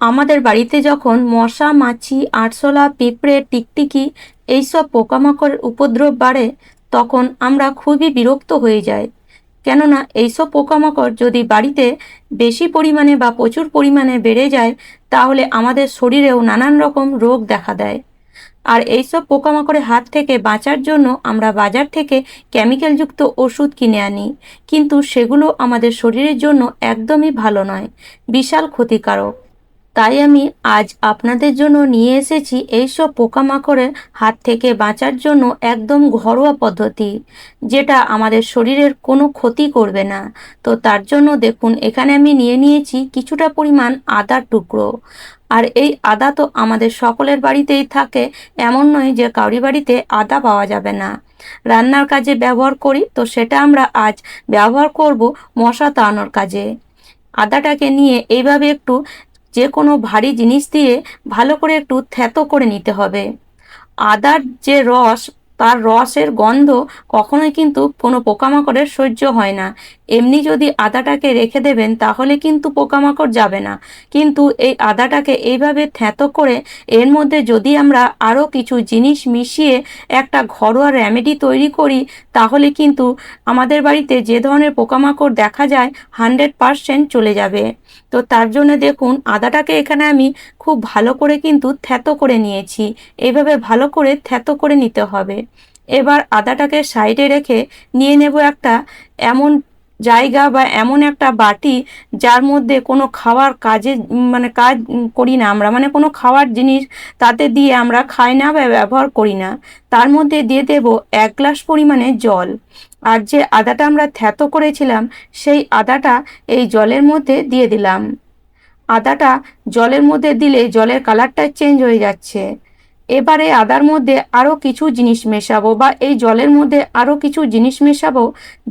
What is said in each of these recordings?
আমাদের বাড়িতে যখন মশা, মাছি, আরশোলা, পিঁপড়ে, টিকটিকি এইসব পোকামাকড়ের উপদ্রব বাড়ে, তখন আমরা খুবই বিরক্ত হয়ে যাই। কেননা এইসব পোকামাকড় যদি বাড়িতে বেশি পরিমাণে বা প্রচুর পরিমাণে বেড়ে যায়, তাহলে আমাদের শরীরেও নানান রকম রোগ দেখা দেয়। আর এইসব পোকামাকড়ের হাত থেকে বাঁচার জন্য আমরা বাজার থেকে কেমিক্যালযুক্ত ওষুধ কিনে আনি। কিন্তু সেগুলো আমাদের শরীরের জন্য একদমই ভালো নয়, বিশাল ক্ষতিকারক। তাই আমি আজ আপনাদের জন্য নিয়ে এসেছি এইসব পোকামাকড়ের হাত থেকে বাঁচার জন্য একদম ঘরোয়া পদ্ধতি, যেটা আমাদের শরীরের কোনো ক্ষতি করবে না। তো তার জন্য দেখুন, এখানে আমি নিয়ে নিয়েছি কিছুটা পরিমাণ আদার টুকরো। আর এই আদা তো আমাদের সকলের বাড়িতেই থাকে, এমন নয় যে কাউরি বাড়িতে আদা পাওয়া যাবে না। রান্নার কাজে ব্যবহার করি, তো সেটা আমরা আজ ব্যবহার করব মশা তাড়ানোর কাজে। আদাটাকে নিয়ে এইভাবে একটু যে কোনো ভারী জিনিস দিয়ে ভালো করে একটু থ্যাতো করে নিতে হবে। আদার যে রস, তার রসের গন্ধ কখনোই কিন্তু কোনো পোকামাকড়ের সহ্য হয় না। এমনি যদি আদাটাকে রেখে দেবেন, তাহলে কিন্তু পোকামাকড় যাবে না। কিন্তু এই আদাটাকে এইভাবে থ্যাতো করে এর মধ্যে যদি আমরা আরও কিছু জিনিস মিশিয়ে একটা ঘরোয়া রেমেডি তৈরি করি, তাহলে কিন্তু আমাদের বাড়িতে যে ধরনের পোকামাকড় দেখা যায় হান্ড্রেড পারসেন্ট চলে যাবে। তো তার জন্য দেখুন, আদাটাকে এখানে আমি খুব ভালো করে কিন্তু থ্যাতো করে নিয়েছি। এইভাবে ভালো করে থ্যাতো করে নিতে হবে। এবার আদাটাকে সাইডে রেখে নিয়ে নেব একটা এমন জায়গা বা এমন একটা বাটি যার মধ্যে কোনো খাওয়ার কাজে মানে কাজ করি না আমরা। মানে কোনো খাওয়ার জিনিস তাতে দিয়ে আমরা খাই না বা ব্যবহার করি না। তার মধ্যে দিয়ে দেব এক গ্লাস পরিমাণে জল। আর যে আদাটা আমরা থ্যাতো করেছিলাম, সেই আদাটা এই জলের মধ্যে দিয়ে দিলাম। আদাটা জলের মধ্যে দিলে জলের কালারটা চেঞ্জ হয়ে যাচ্ছে। এবারে আদার মধ্যে আরও কিছু জিনিস মেশাবো বা এই জলের মধ্যে আরও কিছু জিনিস মেশাবো,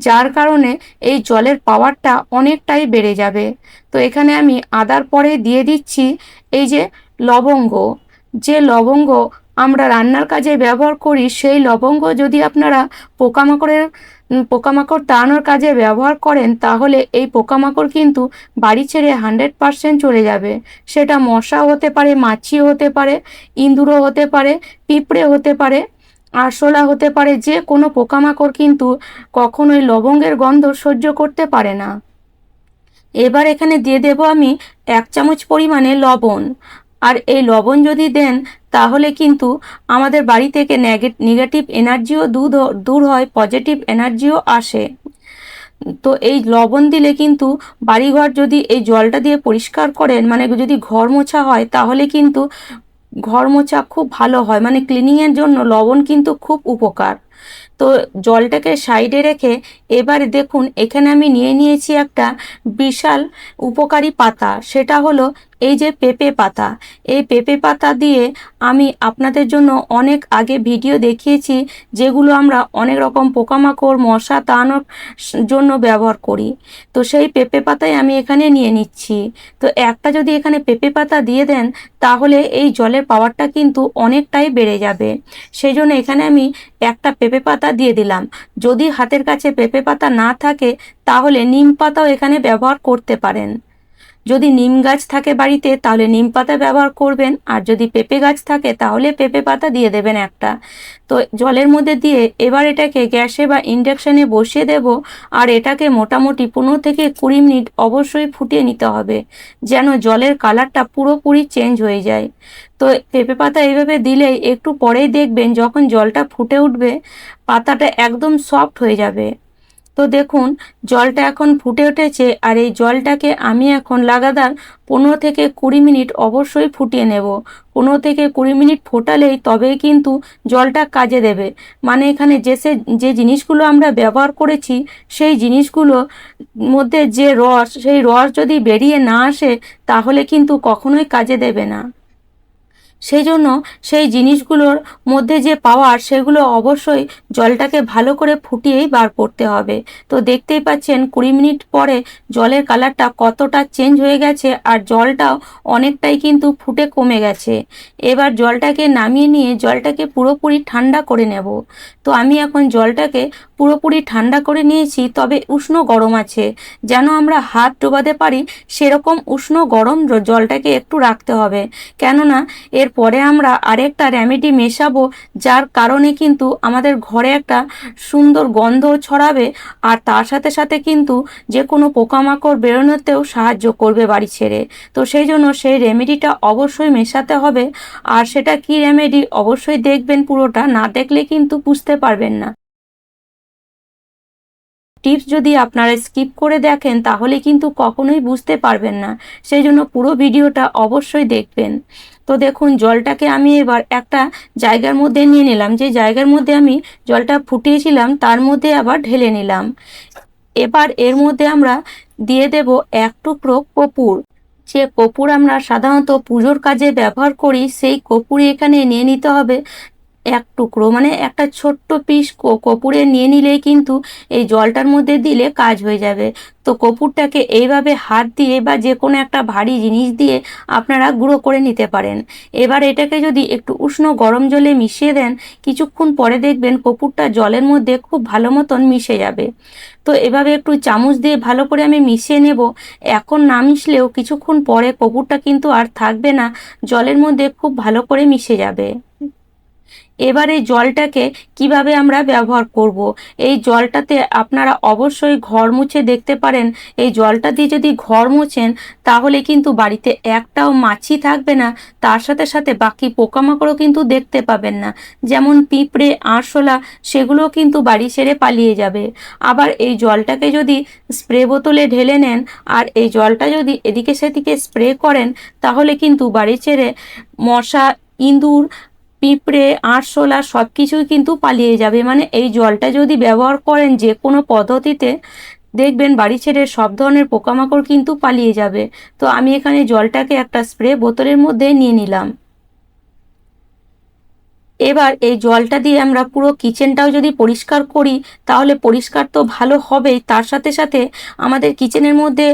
যার কারণে এই জলের পাওয়ারটা অনেকটাই বেড়ে যাবে। তো এখানে আমি আদার পরে দিয়ে দিচ্ছি এই যে লবঙ্গ। যে লবঙ্গ আমরা রান্নার কাজে ব্যবহার করি, সেই লবঙ্গ যদি আপনারা পোকামাকড়ের পোকামাকড় তাড়ানোর কাজে ব্যবহার করেন, তাহলে এই পোকামাকড় কিন্তু বাড়ি ছেড়ে হান্ড্রেড পারসেন্ট চলে যাবে। সেটা মশা হতে পারে, মাছিও হতে পারে, ইঁদুরও হতে পারে, পিঁপড়ে হতে পারে, আরশোলা হতে পারে, যে কোনো পোকামাকড় কিন্তু কখনোই লবঙ্গের গন্ধ সহ্য করতে পারে না। এবার এখানে দিয়ে দেব আমি এক চামচ পরিমাণে লবণ। আর এই লবণ যদি দেন, তাহলে কিন্তু আমাদের বাড়ি থেকে নেগেটিভ এনার্জিও দূর দূর হয় পজিটিভ এনার্জিও আসে। তো এই লবণ দিলে কিন্তু বাড়িঘর যদি এই জলটা দিয়ে পরিষ্কার করেন মানে যদি ঘর মোছা হয়, তাহলে কিন্তু ঘর মোছা খুব ভালো হয়। মানে ক্লিনিংয়ের জন্য লবণ কিন্তু খুব উপকার। তো জলটাকে সাইডে রেখে এবারে দেখুন, এখানে আমি নিয়ে নিয়েছি একটা বিশাল উপকারী পাতা। সেটা হলো এই যে পেঁপে পাতা। এই পেঁপে পাতা দিয়ে আমি আপনাদের জন্য অনেক আগে ভিডিও দেখিয়েছি, যেগুলো আমরা অনেক রকম পোকামাকড়, মশা তাড়ানোর জন্য ব্যবহার করি। তো সেই পেঁপে পাতাই আমি এখানে নিয়ে নিচ্ছি। তো একটা যদি এখানে পেঁপে পাতা দিয়ে দেন, তাহলে এই জলের পাওয়ারটা কিন্তু অনেকটাই বেড়ে যাবে। সেই জন্য এখানে আমি একটা পেঁপে পাতা দিয়ে দিলাম। যদি হাতের কাছে পেঁপে পাতা না থাকে, তাহলে নিম পাতাও এখানে ব্যবহার করতে পারেন। যদি নিম গাছ থাকে বাড়িতে, তাহলে নিম পাতা ব্যবহার করবেন। আর যদি পেঁপে গাছ থাকে, তাহলে পেঁপে পাতা দিয়ে দেবেন একটা। তো জলের মধ্যে দিয়ে এবার এটাকে গ্যাসে বা ইন্ডাকশানে বসিয়ে দেব। আর এটাকে মোটামুটি পনেরো থেকে কুড়ি মিনিট অবশ্যই ফুটিয়ে নিতে হবে, যেন জলের কালারটা পুরোপুরি চেঞ্জ হয়ে যায়। তো পেঁপে পাতা এইভাবে দিলেই একটু পরেই দেখবেন যখন জলটা ফুটে উঠবে, পাতাটা একদম সফট হয়ে যাবে। তো দেখুন, জলটা এখন ফুটে উঠেছে আর এই জলটাকে আমি এখন লাগাতার পনেরো থেকে কুড়ি মিনিট অবশ্যই ফুটিয়ে নেব। পনেরো থেকে কুড়ি মিনিট ফোটালেই তবেই কিন্তু জলটা কাজে দেবে। মানে এখানে যে সে, যে জিনিসগুলো আমরা ব্যবহার করেছি, সেই জিনিসগুলো মধ্যে যে রস, সেই রস যদি বেরিয়ে না আসে, তাহলে কিন্তু কখনোই কাজে দেবে না। সেই জন্য সেই জিনিসগুলোর মধ্যে যে পাওয়ার সেগুলো অবশ্যই জলটাকে ভালো করে ফুটিয়েই বার করতে হবে। তো দেখতেই পাচ্ছেন কুড়ি মিনিট পরে জলের কালারটা কতটা চেঞ্জ হয়ে গেছে আর জলটাও অনেকটাই কিন্তু ফুটে কমে গেছে। এবার জলটাকে নামিয়ে নিয়ে জলটাকে পুরোপুরি ঠান্ডা করে নেব। তো আমি এখন জলটাকে পুরোপুরি ঠান্ডা করে নিয়েছি, তবে উষ্ণ গরম আছে। যেন আমরা হাত ডোবাতে পারি, সেরকম উষ্ণ গরম জলটাকে একটু রাখতে হবে। কেননা এরপরে আমরা আরেকটা রেমেডি মেশাবো, যার কারণে কিন্তু আমাদের ঘরে একটা সুন্দর গন্ধ ছড়াবে, আর তার সাথে সাথে কিন্তু যে কোনো পোকামাকড় বেরোনোতেও সাহায্য করবে বাড়ি ছেড়ে। তো সেই জন্য সেই রেমেডিটা অবশ্যই মেশাতে হবে, আর সেটা কি রেমেডি অবশ্যই দেখবেন পুরোটা, না দেখলে কিন্তু বুঝতে পারবেন না। টিপস যদি আপনারা স্কিপ করে দেখেন, তাহলে কিন্তু কখনোই বুঝতে পারবেন না। সেই জন্য পুরো ভিডিওটা অবশ্যই দেখবেন। তো দেখুন, জলটাকে আমি এবার একটা জায়গার মধ্যে নিয়ে নিলাম। যে জায়গার মধ্যে আমি জলটা ফুটিয়েছিলাম, তার মধ্যে আবার ঢেলে নিলাম। এবার এর মধ্যে আমরা দিয়ে দেব এক টুকরো কপুর। যে কপুর আমরা সাধারণত পুজোর কাজে ব্যবহার করি, সেই কপুরই এখানে নিয়ে নিতে হবে। এক টুকরো মানে একটা ছোট্ট পিস কপুরে নিয়ে নিলেই কিন্তু এই জলটার মধ্যে দিলে কাজ হয়ে যাবে। তো কপুরটাকে এইভাবে হাত দিয়ে বা যে কোনো একটা ভারী জিনিস দিয়ে আপনারা গুঁড়ো করে নিতে পারেন। এবার এটাকে যদি একটু উষ্ণ গরম জলে মিশিয়ে দেন, কিছুক্ষণ পরে দেখবেন কপুরটা জলের মধ্যে খুব ভালো মতন মিশে যাবে। তো এভাবে একটু চামচ দিয়ে ভালো করে আমি মিশিয়ে নেব। এখন না মিশলেও কিছুক্ষণ পরে কপুরটা কিন্তু আর থাকবে না, জলের মধ্যে খুব ভালো করে মিশে যাবে। এবার এই জলটাকে কীভাবে আমরা ব্যবহার করব। এই জলটাতে আপনারা অবশ্যই ঘর মুছে দেখতে পারেন। এই জলটা দিয়ে যদি ঘর মুছেন, তাহলে কিন্তু বাড়িতে একটাও মাছি থাকবে না। তার সাথে সাথে বাকি পোকামাকড়ও কিন্তু দেখতে পাবেন না। যেমন পিঁপড়ে, আরশোলা, সেগুলোও কিন্তু বাড়ি ছেড়ে পালিয়ে যাবে। আবার এই জলটাকে যদি স্প্রে বোতলে ঢেলে নেন, আর এই জলটা যদি এদিকে সেদিকে স্প্রে করেন, তাহলে কিন্তু বাড়ি ছেড়ে মশা, ইঁদুর পিঁপড়ে, আরশোলা সব কিছুই কিন্তু পালিয়ে যাবে। মানে এই জলটা যদি ব্যবহার করেন যে কোনো পদ্ধতিতে, দেখবেন বাড়ি ছেড়ে সব ধরনের পোকামাকড় কিন্তু পালিয়ে যাবে। তো আমি এখানে জলটাকে একটা স্প্রে বোতলের মধ্যে নিয়ে নিলাম। এবার এই জলটা দিয়ে আমরা পুরো কিচেনটাও যদি পরিষ্কার করি, তাহলে পরিষ্কার তো ভালো হবেই। তার সাথে সাথে আমাদের কিচেনের মধ্যে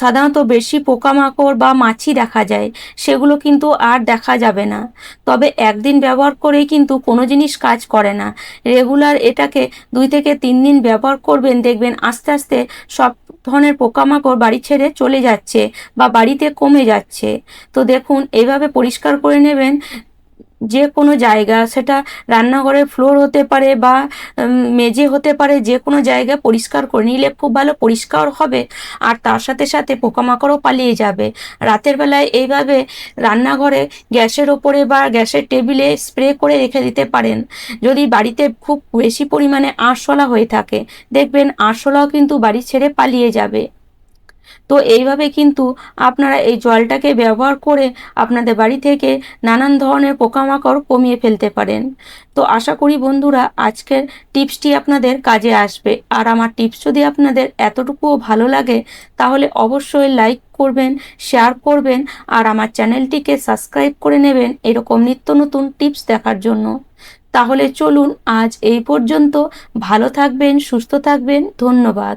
সাধারণত বেশি পোকামাকড় বা মাছি দেখা যায়, সেগুলো কিন্তু আর দেখা যাবে না। তবে একদিন ব্যবহার করেই কিন্তু কোনো জিনিস কাজ করে না। রেগুলার এটাকে দুই থেকে তিন দিন ব্যবহার করবেন, দেখবেন আস্তে আস্তে সব ধরনের পোকামাকড় বাড়ি ছেড়ে চলে যাচ্ছে বা বাড়িতে কমে যাচ্ছে। তো দেখুন, এইভাবে পরিষ্কার করে নেবেন। যে কোনো জায়গা, সেটা রান্নাঘরের ফ্লোর হতে পারে বা মেঝে হতে পারে যে কোনো জায়গা পরিষ্কার করে নিলে খুব ভালো পরিষ্কার হবে। আর তার সাথে সাথে পোকামাকড়ও পালিয়ে যাবে। রাতের বেলায় এইভাবে রান্নাঘরে গ্যাসের ওপরে বা গ্যাসের টেবিলে স্প্রে করে রেখে দিতে পারেন। যদি বাড়িতে খুব বেশি পরিমাণে আরশোলা হয়ে থাকে, দেখবেন আরশোলাও কিন্তু বাড়ি ছেড়ে পালিয়ে যাবে। তো এইভাবে কিন্তু আপনারা এই জলটাকে ব্যবহার করে আপনাদের বাড়ি থেকে নানান ধরনের পোকামাকড় কমিয়ে ফেলতে পারেন। তো আশা করি বন্ধুরা আজকের টিপসটি আপনাদের কাজে আসবে। আর আমার টিপস যদি আপনাদের এতটুকুও ভালো লাগে, তাহলে অবশ্যই লাইক করবেন, শেয়ার করবেন, আর আমার চ্যানেলটিকে সাবস্ক্রাইব করে নেবেন এরকম নিত্য নতুন টিপস দেখার জন্য। তাহলে চলুন আজ এই পর্যন্ত। ভালো থাকবেন, সুস্থ থাকবেন। ধন্যবাদ।